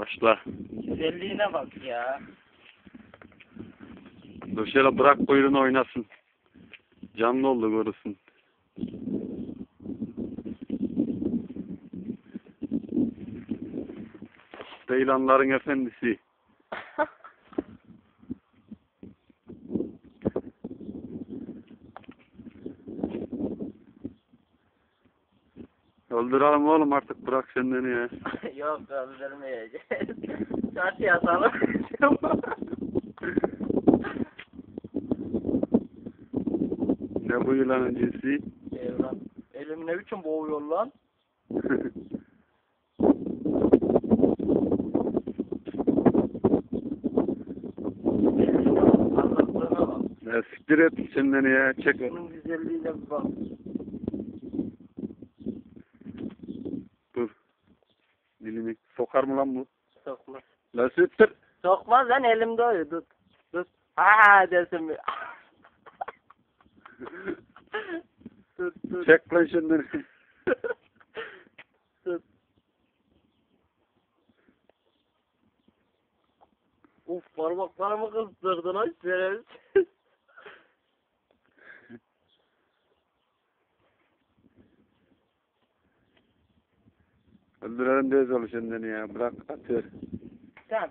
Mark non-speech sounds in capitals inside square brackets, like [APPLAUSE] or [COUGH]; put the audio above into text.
Başla. Güzelliğine bak ya. Şöyle bırak kuyruğunu oynasın. Canlı oldu görürsün. Ceylanların efendisi. Öldürelim oğlum artık bırak senden ya. [LAUGHS] Yok öldürmeyeceğiz. Çarşıya atalım. [LAUGHS] Ne bu yılanın cinsi? Evren. Elim ne biçim boğuyor lan? [LAUGHS] Ya siktir et senden ya. Çek. Bunun güzelliğine bak. Sokar mı lan bu? Sokmaz. La siktir. Sokmaz lan elimde öyle tut. Tut. Ha desin bir. [LAUGHS] tut tut. Çek lan senden. [LAUGHS] tut. Uf parmaklarımı kızdırdın lan Öldürelim diye zor senden ya. Bırak atıyor. Tamam